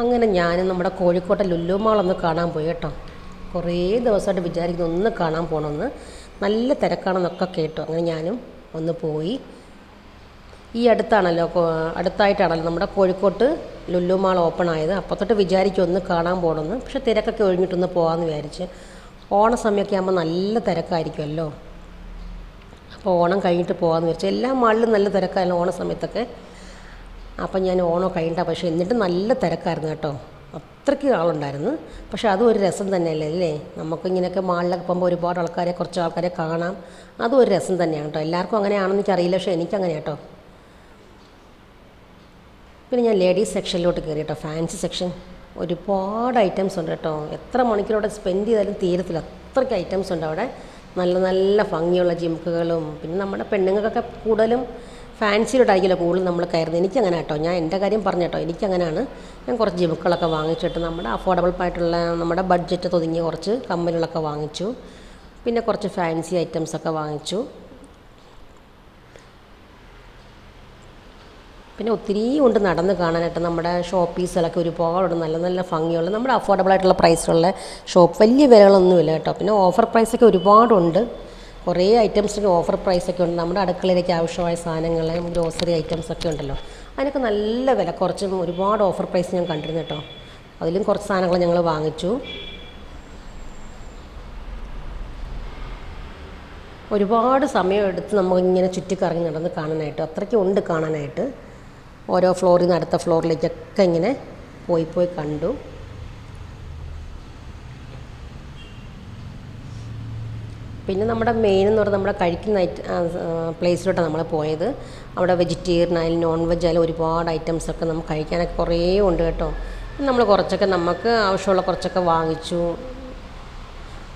അങ്ങനെ ഞാൻ നമ്മുടെ കോഴിക്കോട്ടെ ലുലു മാൾ ഒന്ന് കാണാൻ പോയി കേട്ടോ. കുറേ ദിവസമായിട്ട് വിചാരിക്കുന്നു ഒന്ന് കാണാൻ പോകണമെന്ന് നല്ല തിരക്കാണെന്നൊക്കെ കേട്ടു. അങ്ങനെ ഞാനും ഒന്ന് പോയി. ഈ അടുത്താണല്ലോ അടുത്തായിട്ടാണല്ലോ നമ്മുടെ കോഴിക്കോട്ട് ലുല്ലുമാൾ മാൾ ഓപ്പൺ ആയത്. അപ്പോൾ തൊട്ട് ഒന്ന് കാണാൻ പോകണമെന്ന് പക്ഷേ തിരക്കൊക്കെ ഒഴിഞ്ഞിട്ടൊന്ന് പോകാമെന്ന് വിചാരിച്ച്. ഓണ സമയമൊക്കെ ആകുമ്പോൾ നല്ല തിരക്കായിരിക്കുമല്ലോ അപ്പോൾ ഓണം കഴിഞ്ഞിട്ട് പോകാമെന്ന് വിചാരിച്ചു. എല്ലാ മാളിലും നല്ല തിരക്കായിരുന്നു ഓണ സമയത്തൊക്കെ. അപ്പം ഞാൻ ഓണോ കഴിഞ്ഞിട്ടാണ് പക്ഷേ എന്നിട്ട് നല്ല തിരക്കായിരുന്നു കേട്ടോ. അത്രയ്ക്ക് ആളുണ്ടായിരുന്നു. പക്ഷേ അതും ഒരു രസം തന്നെയല്ലേ അല്ലേ? നമുക്ക് ഇങ്ങനെയൊക്കെ മാളിലൊക്കെ പോകുമ്പോൾ ഒരുപാട് ആൾക്കാരെ കുറച്ച് ആൾക്കാരെ കാണാം. അതും ഒരു രസം തന്നെയാണ് കേട്ടോ. എല്ലാവർക്കും അങ്ങനെയാണെന്ന് എനിക്കറിയില്ല പക്ഷേ എനിക്കങ്ങനെ കേട്ടോ. പിന്നെ ഞാൻ ലേഡീസ് സെക്ഷനിലോട്ട് കയറി കേട്ടോ. Fancy section. ഒരുപാട് ഐറ്റംസ് ഉണ്ട് കേട്ടോ. എത്ര മണിക്കൂറോടെ സ്പെൻഡ് ചെയ്താലും തീരത്തില്ല. അത്രയ്ക്ക് ഐറ്റംസ് ഉണ്ട് അവിടെ. നല്ല നല്ല ഭംഗിയുള്ള ജിംക്കുകളും പിന്നെ നമ്മുടെ പെണ്ണുങ്ങൾക്കൊക്കെ കൂടുതലും ഫാൻസിയിലോട്ടായിരിക്കുമല്ലോ കൂടുതൽ നമ്മൾ കയറുന്നത്. എനിക്കങ്ങനെ കേട്ടോ. ഞാൻ എന്റെ കാര്യം പറഞ്ഞു കേട്ടോ. എനിക്കങ്ങനെയാണ്. ഞാൻ കുറച്ച് ജിമുക്കളൊക്കെ വാങ്ങിച്ചിട്ട് നമ്മുടെ അഫോർഡബിൾ ആയിട്ടുള്ള നമ്മുടെ ബഡ്ജറ്റ് ഒതുങ്ങിയ കുറച്ച് കമ്മലുകളൊക്കെ വാങ്ങിച്ചു. പിന്നെ കുറച്ച് ഫാൻസി ഐറ്റംസൊക്കെ വാങ്ങിച്ചു. പിന്നെ ഒത്തിരി ഉണ്ട് നടന്ന് കാണാനായിട്ട്. നമ്മുടെ ഷോപ്പീസുകളൊക്കെ ഒരുപാട് നല്ല നല്ല ഭംഗിയുള്ള നമ്മുടെ അഫോർഡബിൾ ആയിട്ടുള്ള പ്രൈസിലുള്ള ഷോപ്പ് വലിയ വിലകളൊന്നുമില്ല കേട്ടോ. പിന്നെ ഓഫർ പ്രൈസൊക്കെ ഒരുപാടുണ്ട്. കുറേ ഐറ്റംസിന് ഓഫർ പ്രൈസൊക്കെ ഉണ്ട്. നമ്മുടെ അടുക്കളയിലേക്ക് ആവശ്യമായ സാധനങ്ങൾ ഗ്രോസറി ഐറ്റംസ് ഒക്കെ ഉണ്ടല്ലോ. അതിനൊക്കെ നല്ല വില. കുറച്ചും ഒരുപാട് ഓഫർ പ്രൈസ് ഞാൻ കണ്ടിരുന്നു കേട്ടോ. അതിലും കുറച്ച് സാധനങ്ങൾ ഞങ്ങൾ വാങ്ങിച്ചു. ഒരുപാട് സമയം സമയമെടുത്ത് നമുക്കിങ്ങനെ ചുറ്റിക്കറങ്ങി നടന്ന് കാണാനായിട്ട് അത്രയ്ക്കും ഉണ്ട് കാണാനായിട്ട്. ഓരോ ഫ്ലോറിൽ നിന്ന് അടുത്ത ഫ്ലോറിലേക്കൊക്കെ ഇങ്ങനെ പോയി പോയി കണ്ടു. പിന്നെ നമ്മുടെ മെയിൻ എന്ന് പറഞ്ഞാൽ നമ്മുടെ കഴിക്കുന്ന പ്ലേസിലോട്ടാണ് നമ്മൾ പോയത്. അവിടെ വെജിറ്റേറിയൻ ആയാലും നോൺ വെജ് ആയാലും ഒരുപാട് ഐറ്റംസൊക്കെ നമുക്ക് കഴിക്കാനൊക്കെ കുറേ ഉണ്ട് കേട്ടോ. നമ്മൾ കുറച്ചൊക്കെ നമുക്ക് ആവശ്യമുള്ള കുറച്ചൊക്കെ വാങ്ങിച്ചു.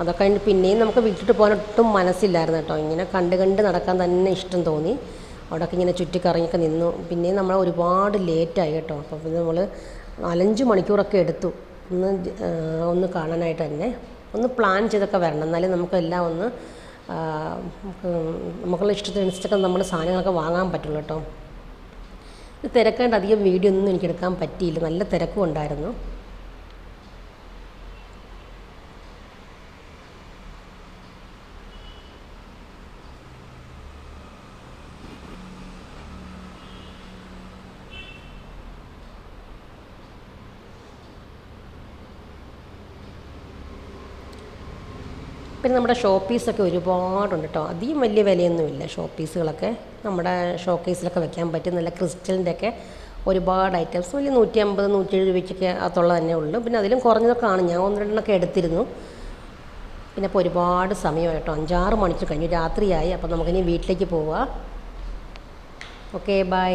അതൊക്കെ കഴിഞ്ഞ് പിന്നെയും നമുക്ക് വിട്ടിട്ട് പോകാൻ ഒട്ടും മനസ്സില്ലായിരുന്നു കേട്ടോ. ഇങ്ങനെ കണ്ട് കണ്ട് നടക്കാൻ തന്നെ ഇഷ്ടം തോന്നി. അവിടെയൊക്കെ ഇങ്ങനെ ചുറ്റിക്കറങ്ങിയൊക്കെ നിന്നു. പിന്നെ നമ്മൾ ഒരുപാട് ലേറ്റായി കേട്ടോ. അപ്പോൾ പിന്നെ നമ്മൾ നാലഞ്ച് മണിക്കൂറൊക്കെ എടുത്തു. ഒന്ന് ഒന്ന് കാണാനായിട്ട് തന്നെ. ഒന്ന് പ്ലാൻ ചെയ്തൊക്കെ വരണം. എന്നാലേ നമുക്കെല്ലാം ഒന്ന് നമുക്കുള്ള ഇഷ്ടത്തിനനുസരിച്ചൊക്കെ നമ്മൾ സാധനങ്ങളൊക്കെ വാങ്ങാൻ പറ്റുള്ളൂ കേട്ടോ. ഇത് തിരക്കേണ്ട അധികം വീഡിയോ ഒന്നും എനിക്ക് എടുക്കാൻ പറ്റിയില്ല. നല്ല തിരക്കും ഉണ്ടായിരുന്നു. പിന്നെ നമ്മുടെ ഷോപ്പീസൊക്കെ ഒരുപാടുണ്ട് കേട്ടോ അധികം വലിയ വിലയൊന്നുമില്ല ഷോപ്പീസുകളൊക്കെ. നമ്മുടെ ഷോക്കേസിലൊക്കെ വെക്കാൻ പറ്റും നല്ല ക്രിസ്റ്റലിന്റെ ഒക്കെ ഒരുപാട് ഐറ്റംസ്. വലിയ നൂറ്റി അമ്പത് നൂറ്റി എഴുപത് രൂപയ്ക്കൊക്കെ അകത്തുള്ള തന്നെ ഉള്ളൂ. പിന്നെ അതിലും കുറഞ്ഞതൊക്കെ ആണ് ഞാൻ ഒന്ന് രണ്ടെണ്ണമൊക്കെ എടുത്തിരുന്നു. പിന്നെ ഇപ്പോൾ ഒരുപാട് സമയമായി കേട്ടോ അഞ്ചാറ് മണിക്ക് കഴിഞ്ഞു. രാത്രിയായി. അപ്പോൾ നമുക്കിനി വീട്ടിലേക്ക് പോവാം. Okay bye.